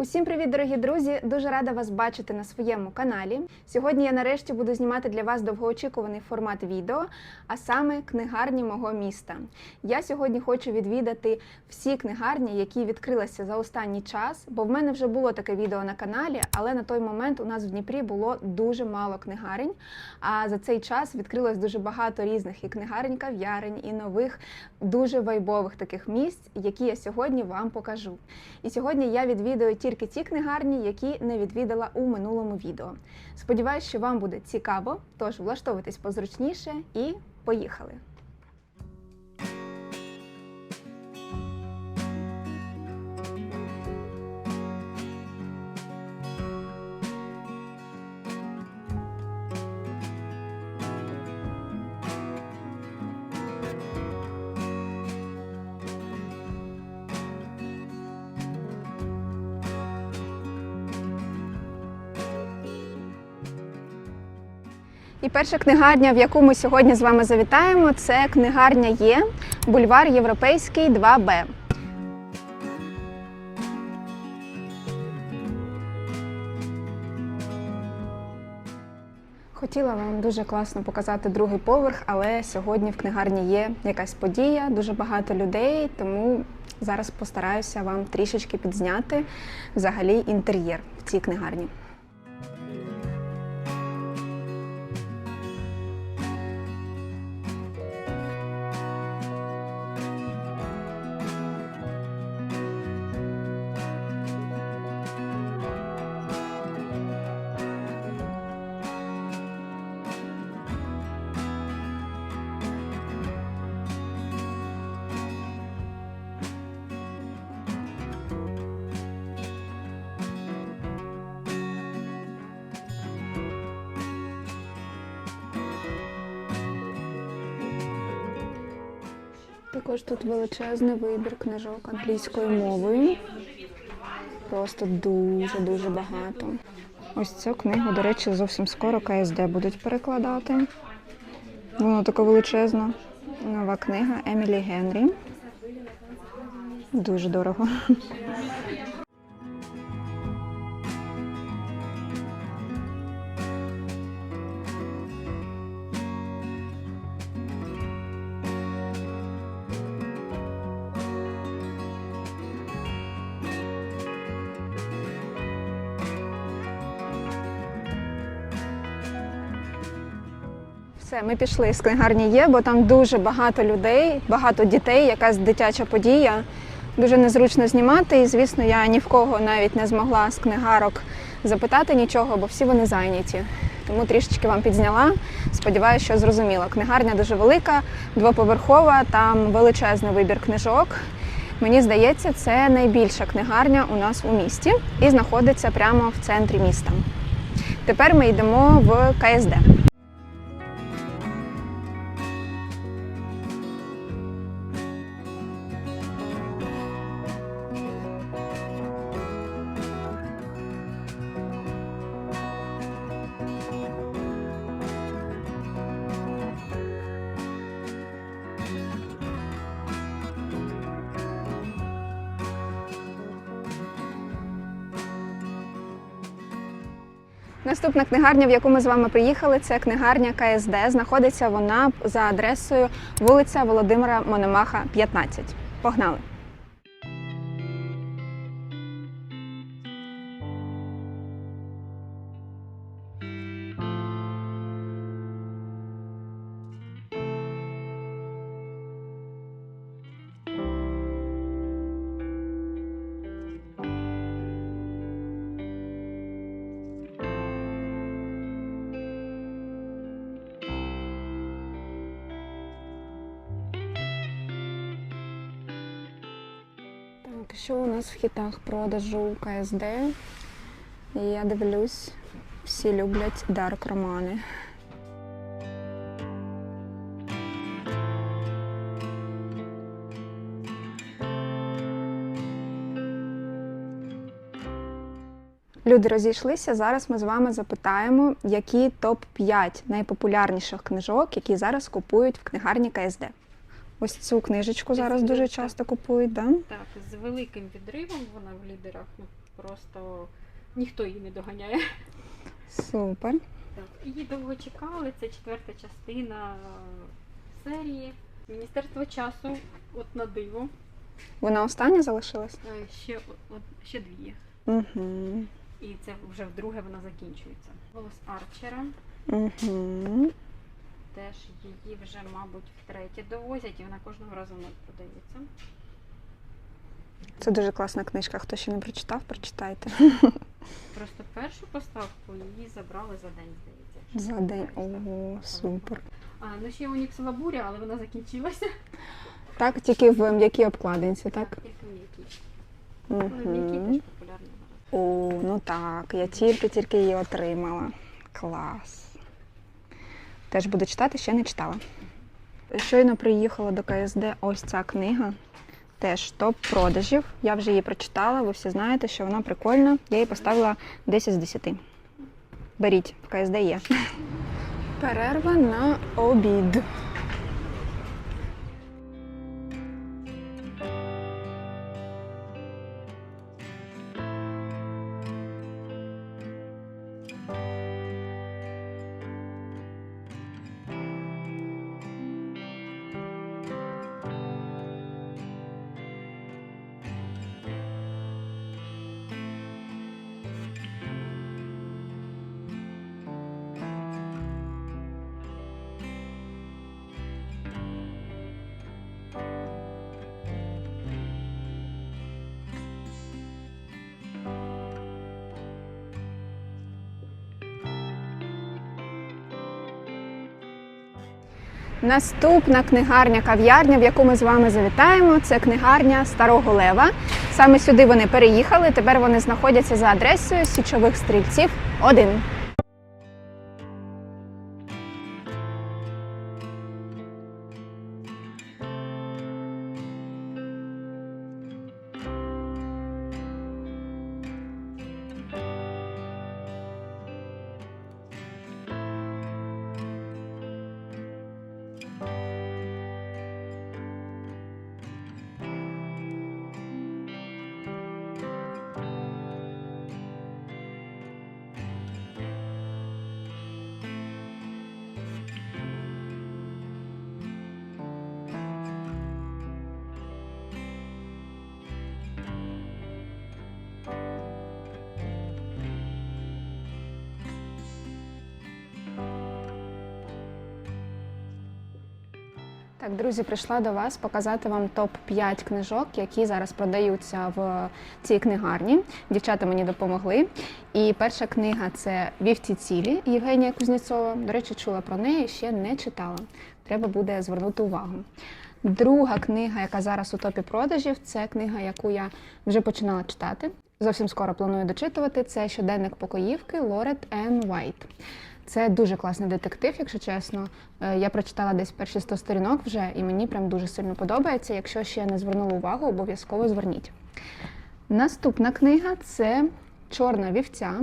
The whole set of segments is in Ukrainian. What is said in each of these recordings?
Усім привіт, дорогі друзі! Дуже рада вас бачити на своєму каналі. Сьогодні я нарешті буду знімати для вас довгоочікуваний формат відео, а саме книгарні мого міста. Я сьогодні хочу відвідати всі книгарні, які відкрилися за останній час, бо в мене вже було таке відео на каналі, але на той момент у нас в Дніпрі було дуже мало книгарень. А за цей час відкрилось дуже багато різних і книгарень, кав'ярень, і нових дуже вайбових таких місць, які я сьогодні вам покажу. І сьогодні я відвідаю тільки ті книгарні, які не відвідала у минулому відео. Сподіваюсь, що вам буде цікаво, тож влаштовуйтесь позручніше і поїхали! Перша книгарня, в яку ми сьогодні з вами завітаємо, це книгарня Є, бульвар Європейський 2Б. Хотіла вам дуже класно показати другий поверх, але сьогодні в книгарні є якась подія, дуже багато людей, тому зараз постараюся вам трішечки підзняти взагалі інтер'єр в цій книгарні. Також тут величезний вибір книжок англійською мовою. Просто дуже-дуже багато. Ось цю книгу, до речі, зовсім скоро КСД будуть перекладати. Вона така величезна. Нова книга Емілі Генрі. Дуже дорого. Все, ми пішли з книгарні є, бо там дуже багато людей, багато дітей, якась дитяча подія. Дуже незручно знімати. І, звісно, я ні в кого навіть не змогла з книгарок запитати нічого, бо всі вони зайняті. Тому трішечки вам підзняла. Сподіваюся, що зрозуміло. Книгарня дуже велика, двоповерхова, там величезний вибір книжок. Мені здається, це найбільша книгарня у нас у місті і знаходиться прямо в центрі міста. Тепер ми йдемо в КСД. Наступна книгарня, в яку ми з вами приїхали, це книгарня КСД. Знаходиться вона за адресою вулиця Володимира Мономаха, 15. Погнали! Так, що у нас в хітах продажу КСД? Я дивлюсь, всі люблять дарк романи. Люди розійшлися. Зараз ми з вами запитаємо, які топ-5 найпопулярніших книжок, які зараз купують в книгарні КСД. Ось цю книжечку зараз дуже часто купують, да? Так, з великим відривом вона в лідерах. Ну просто ніхто її не доганяє. Супер. Так, її довго чекали. Це четверта частина серії. Міністерство часу, от на диво. Вона остання залишилась? Е, Ще, от, ще дві. Угу. І це вже вдруге вона закінчується. Голос Арчера. Угу. Теж її вже, мабуть, втретє довозять, і вона кожного разу не продається. Це дуже класна книжка. Хто ще не прочитав, прочитайте. Просто першу поставку її забрали за день, здається. За день. Ого, супер. А, ну ще Оніксова буря, але вона закінчилася. Так, тільки в м'якій обкладинці, так? Тільки м'які. Ну, м'які Угу. теж популярні зараз. О, ну так, я тільки-тільки її отримала. Клас. Теж буду читати, ще не читала. Щойно приїхала до КСД ось ця книга. Теж топ продажів. Я вже її прочитала, ви всі знаєте, що вона прикольна. Я їй поставила 10 з 10. Беріть, в КСД є. Перерва на обід. Наступна книгарня кав'ярня, в яку ми з вами завітаємо, це книгарня Старого Лева. Саме сюди вони переїхали. Тепер вони знаходяться за адресою Січових стрільців 1. Так, друзі, прийшла до вас показати вам топ-5 книжок, які зараз продаються в цій книгарні. Дівчата мені допомогли. І перша книга це Вівці цілі Євгенія Кузнєцова. До речі, чула про неї, ще не читала. Треба буде звернути увагу. Друга книга, яка зараз у топі продажів, це книга, яку я вже починала читати. Зовсім скоро планую дочитувати. Це щоденник покоївки Лорет Н. Вайт. Це дуже класний детектив, якщо чесно. Е, Я прочитала десь перші 100 сторінок вже, і мені прям дуже сильно подобається. Якщо ще не звернули увагу, обов'язково зверніть. Наступна книга це Чорна вівця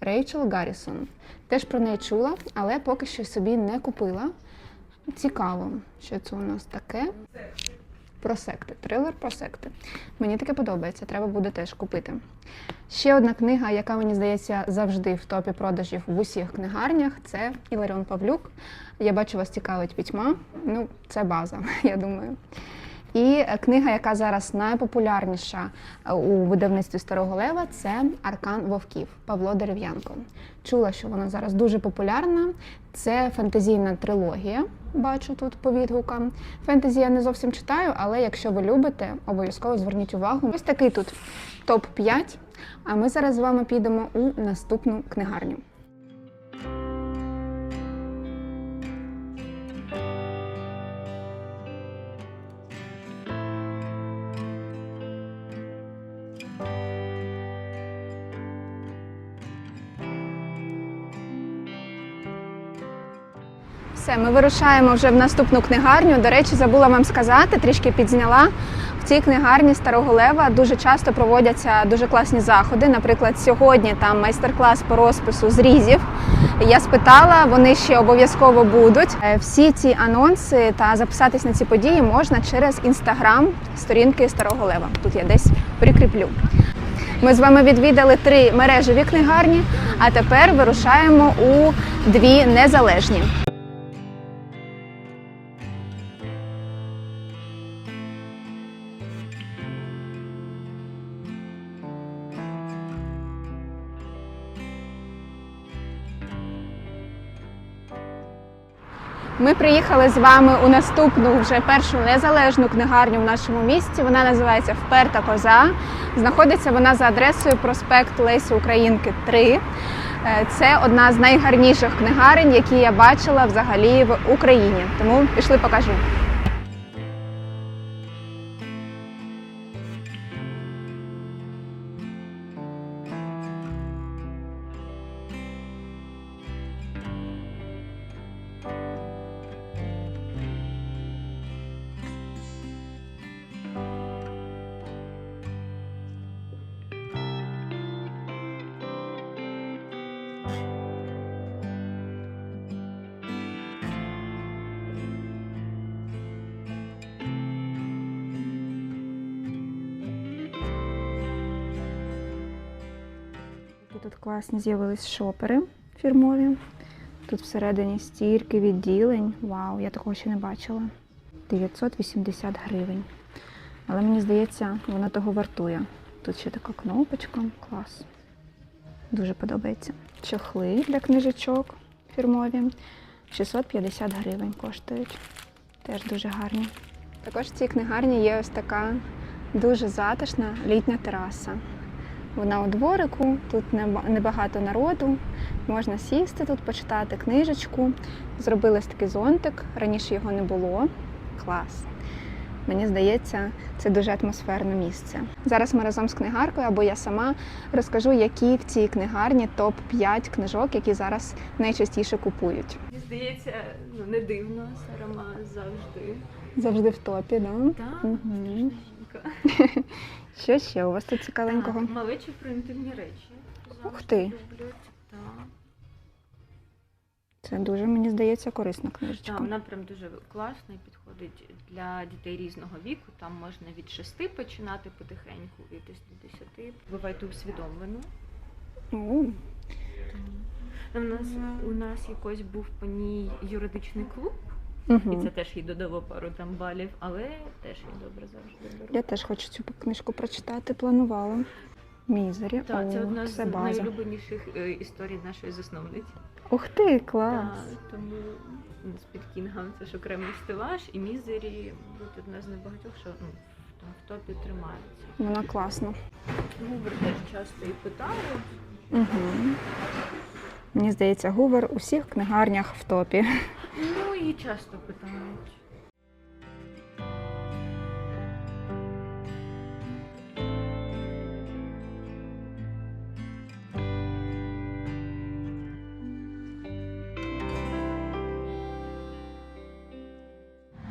Рейчел Гаррісон. Теж про неї чула, але поки що собі не купила. Цікаво, що це у нас таке. Про секти, трилер про секти. Мені таке подобається, треба буде теж купити. Ще одна книга, яка мені здається завжди в топі продажів в усіх книгарнях, це Іларіон Павлюк. Я бачу, вас цікавить пітьма. Ну, це база, я думаю. І книга, яка зараз найпопулярніша е, у видавництві Старого Лева, це Аркан Вовків Павло Дерев'янко. Чула, що вона зараз дуже популярна. Це фентезійна трилогія. Бачу тут по відгукам. Фентезі я не зовсім читаю, але якщо ви любите, обов'язково зверніть увагу. Ось такий тут топ 5 А ми зараз з вами підемо у наступну книгарню. Все, ми вирушаємо вже в наступну книгарню. До речі, забула вам сказати, трішки підзняла. В цій книгарні Старого Лева дуже часто проводяться дуже класні заходи. Наприклад, сьогодні там майстер-клас по розпису зрізів. Я спитала, вони ще обов'язково будуть. Е, Всі ці анонси та записатись на ці події можна через інстаграм сторінки Старого Лева. Тут я десь прикріплю. Ми з вами відвідали три мережеві книгарні, а тепер вирушаємо у дві незалежні. Ми приїхали з вами у наступну вже першу незалежну книгарню в нашому місті. Вона називається Вперта коза. Знаходиться вона за адресою проспект Лесі Українки 3. Е, Це одна з найгарніших книгарень, які я бачила взагалі в Україні. Тому пішли покажу. Класні з'явились шопери фірмові. Тут всередині стільки відділень. Вау, я такого ще не бачила. 980 гривень. Але мені здається, вона того вартує. Тут ще така кнопочка. Клас. Дуже подобається. Чохли для книжечок фірмові. 650 гривень коштують. Теж дуже гарні. Також в цій книгарні є ось така дуже затишна літня тераса. Вона у дворику, тут небагато народу. Можна сісти тут, почитати книжечку. Зробили ось такий зонтик. Раніше його не було. Клас. Мені здається, це дуже атмосферне місце. Зараз ми разом з книгаркою або я сама розкажу, які в цій книгарні топ-5 книжок, які зараз найчастіше купують. Мені здається, ну не дивно, Сарама завжди. Завжди в топі, да? Так, Мгм. жінка. Що ще у вас тут цікавенького? Так, Малечі про інтимні речі. Ух ти. люблять. Так. Це дуже, мені здається, корисна книжечка. Так, вона прям дуже класна і підходить для дітей різного віку. Там можна від 6 починати потихеньку і десь до 10. Бувайте усвідомлено. У нас у нас якось був по ній юридичний клуб, і Угу. це теж їй додало пару там балів, але теж їй добре завжди беру. Я теж хочу цю книжку прочитати, планувала. Мізері. Так, це О, одна з база. найулюбленіших е, історій нашої засновниці. Ух ти, клас! Так, тому ну, з під Кінгом це ж окремий стелаж, і мізері будуть одна з небагатьох, що ну, там в топі тримається. Вона класна. Гувер теж часто і питають. Угу. Мені здається, Гувер у всіх книгарнях в топі. Ну і часто питають.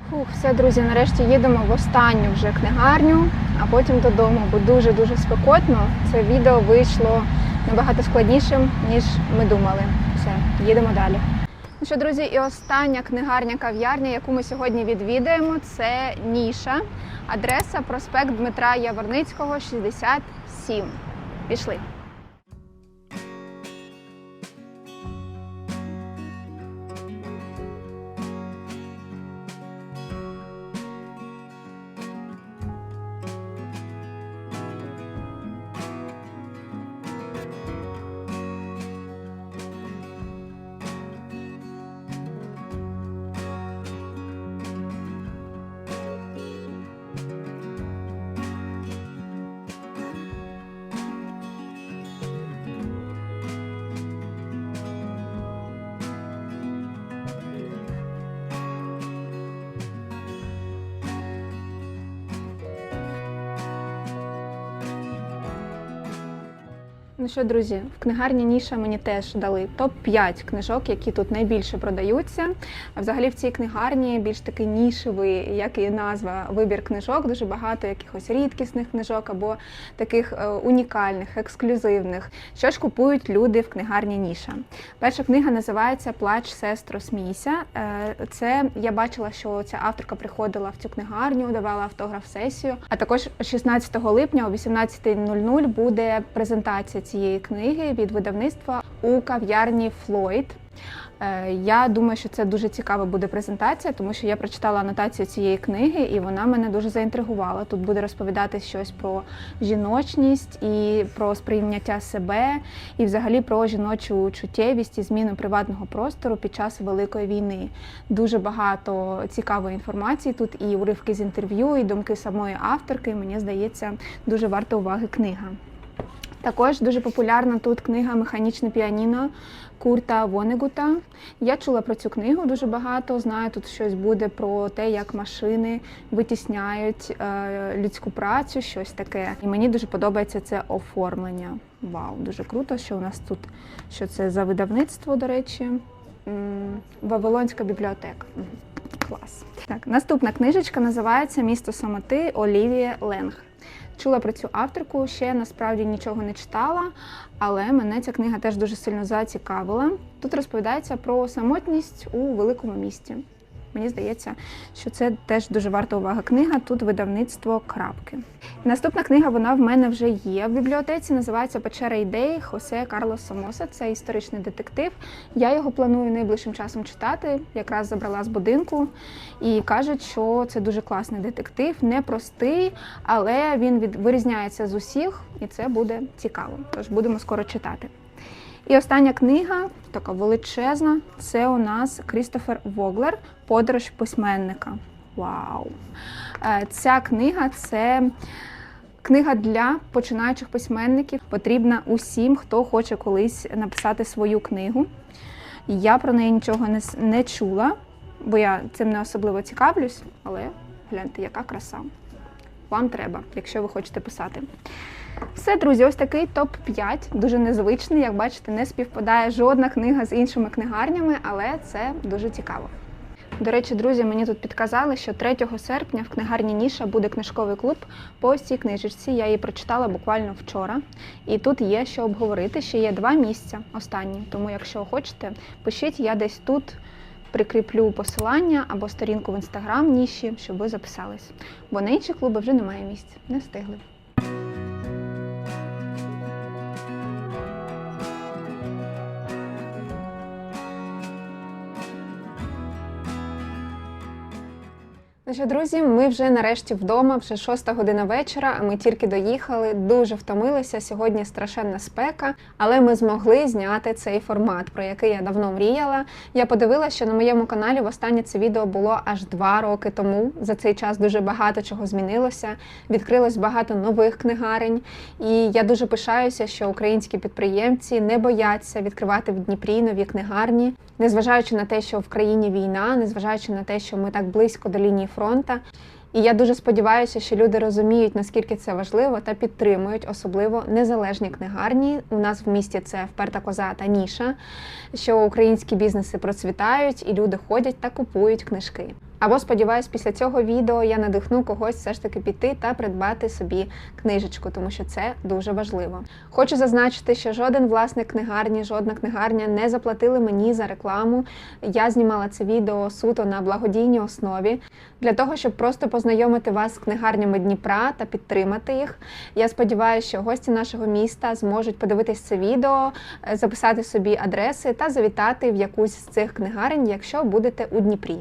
Фух, все, друзі, нарешті їдемо в останню вже книгарню, а потім додому, бо дуже-дуже спекотно. Це відео вийшло набагато складнішим, ніж ми думали. Все, їдемо далі. Ну що, друзі, і остання книгарня кав'ярня, яку ми сьогодні відвідаємо, це Ніша. Адреса проспект Дмитра Яворницького, 67. Пішли. Ну що, друзі, в книгарні Ніша мені теж дали топ-5 книжок, які тут найбільше продаються. А взагалі в цій книгарні більш такий нішевий, як і назва, вибір книжок, дуже багато якихось рідкісних книжок або таких е, унікальних, ексклюзивних. Що ж купують люди в книгарні Ніша? Перша книга називається Плач, сестро, смійся. Е, Це я бачила, що ця авторка приходила в цю книгарню, давала автограф-сесію. А також 16 липня о 18.00 буде презентація цієї книги від видавництва у кав'ярні Флойд. Е, Я думаю, що це дуже цікава буде презентація, тому що я прочитала анотацію цієї книги, і вона мене дуже заінтригувала. Тут буде розповідати щось про жіночність і про сприйняття себе, і взагалі про жіночу чуттєвість і зміну приватного простору під час великої війни. Дуже багато цікавої інформації тут і уривки з інтерв'ю, і думки самої авторки. Мені здається, дуже варта уваги книга. Також дуже популярна тут книга Механічне піаніно Курта Вонегута. Я чула про цю книгу дуже багато. Знаю, тут щось буде про те, як машини витісняють е, людську працю, щось таке. І мені дуже подобається це оформлення. Вау, дуже круто, що у нас тут що це за видавництво, до речі. Вавилонська бібліотека. Клас. Так, наступна книжечка називається Місто самоти Олівія Ленг. Чула про цю авторку, ще насправді нічого не читала, але мене ця книга теж дуже сильно зацікавила. Тут розповідається про самотність у великому місті. Мені здається, що це теж дуже варта уваги книга. Тут видавництво крапки. Наступна книга вона в мене вже є в бібліотеці. Називається Печера ідей Хосе Карлос Самоса. Це історичний детектив. Я його планую найближчим часом читати. Якраз забрала з будинку і кажуть, що це дуже класний детектив, непростий, але він від вирізняється з усіх, і це буде цікаво. Тож будемо скоро читати. І остання книга, така величезна, це у нас Крістофер Воглер Подорож письменника. Вау! Е, Ця книга це книга для починаючих письменників. Потрібна усім, хто хоче колись написати свою книгу. Я про неї нічого не, не чула, бо я цим не особливо цікавлюсь, але гляньте, яка краса. Вам треба, якщо ви хочете писати. Все, друзі, ось такий топ-5, дуже незвичний. Як бачите, не співпадає жодна книга з іншими книгарнями, але це дуже цікаво. До речі, друзі, мені тут підказали, що 3 серпня в книгарні Ніша буде книжковий клуб по цій книжечці. Я її прочитала буквально вчора. І тут є що обговорити. Ще є два місця останні. Тому, якщо хочете, пишіть, я десь тут прикріплю посилання або сторінку в інстаграм Ніші, щоб ви записались. Бо на інші клуби вже немає місць, не встигли. Ну друзі, ми вже нарешті вдома, вже шоста година вечора. а Ми тільки доїхали, дуже втомилися. Сьогодні страшенна спека, але ми змогли зняти цей формат, про який я давно мріяла. Я подивилася, що на моєму каналі востаннє це відео було аж два роки тому. За цей час дуже багато чого змінилося. Відкрилось багато нових книгарень. І я дуже пишаюся, що українські підприємці не бояться відкривати в Дніпрі нові книгарні, незважаючи на те, що в країні війна, незважаючи на те, що ми так близько до лінії фронта. І я дуже сподіваюся, що люди розуміють, наскільки це важливо та підтримують, особливо незалежні книгарні. У нас в місті це вперта коза та ніша, що українські бізнеси процвітають і люди ходять та купують книжки. Або сподіваюсь, після цього відео я надихну когось все ж таки піти та придбати собі книжечку, тому що це дуже важливо. Хочу зазначити, що жоден власник книгарні, жодна книгарня не заплатили мені за рекламу. Я знімала це відео суто на благодійній основі для того, щоб просто познайомити вас з книгарнями Дніпра та підтримати їх. Я сподіваюся, що гості нашого міста зможуть подивитись це відео, е, записати собі адреси та завітати в якусь з цих книгарень, якщо будете у Дніпрі.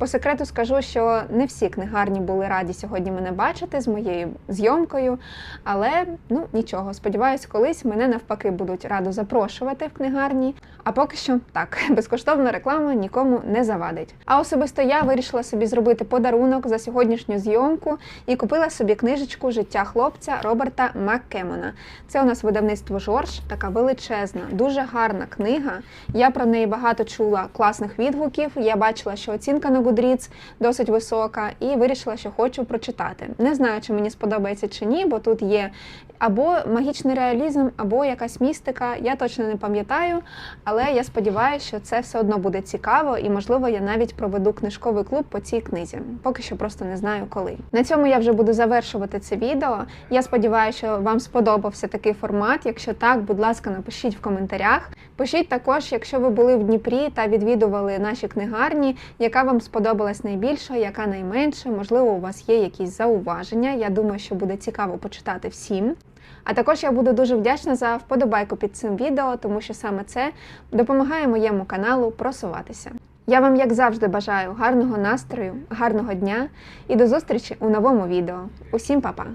По секрету скажу, що не всі книгарні були раді сьогодні мене бачити з моєю зйомкою, але ну нічого. Сподіваюсь, колись мене навпаки будуть радо запрошувати в книгарні. А поки що так, безкоштовна реклама нікому не завадить. А особисто я вирішила собі зробити подарунок за сьогоднішню зйомку і купила собі книжечку Життя хлопця Роберта Маккемона. Це у нас видавництво Жорж, така величезна, дуже гарна книга. Я про неї багато чула класних відгуків. Я бачила, що оцінка на Goodreads досить висока, і вирішила, що хочу прочитати. Не знаю, чи мені сподобається чи ні, бо тут є або магічний реалізм, або якась містика. Я точно не пам'ятаю, але я сподіваюся, що це все одно буде цікаво, і можливо я навіть проведу книжковий клуб по цій книзі. Поки що просто не знаю коли. На цьому я вже буду завершувати це відео. Я сподіваюся, що вам сподобався такий формат. Якщо так, будь ласка, напишіть в коментарях. Пишіть також, якщо ви були в Дніпрі та відвідували наші книгарні, яка вам сподобалась найбільше, яка найменше. Можливо, у вас є якісь зауваження. Я думаю, що буде цікаво почитати всім. А також я буду дуже вдячна за вподобайку під цим відео, тому що саме це допомагає моєму каналу просуватися. Я вам, як завжди, бажаю гарного настрою, гарного дня і до зустрічі у новому відео. Усім па-па!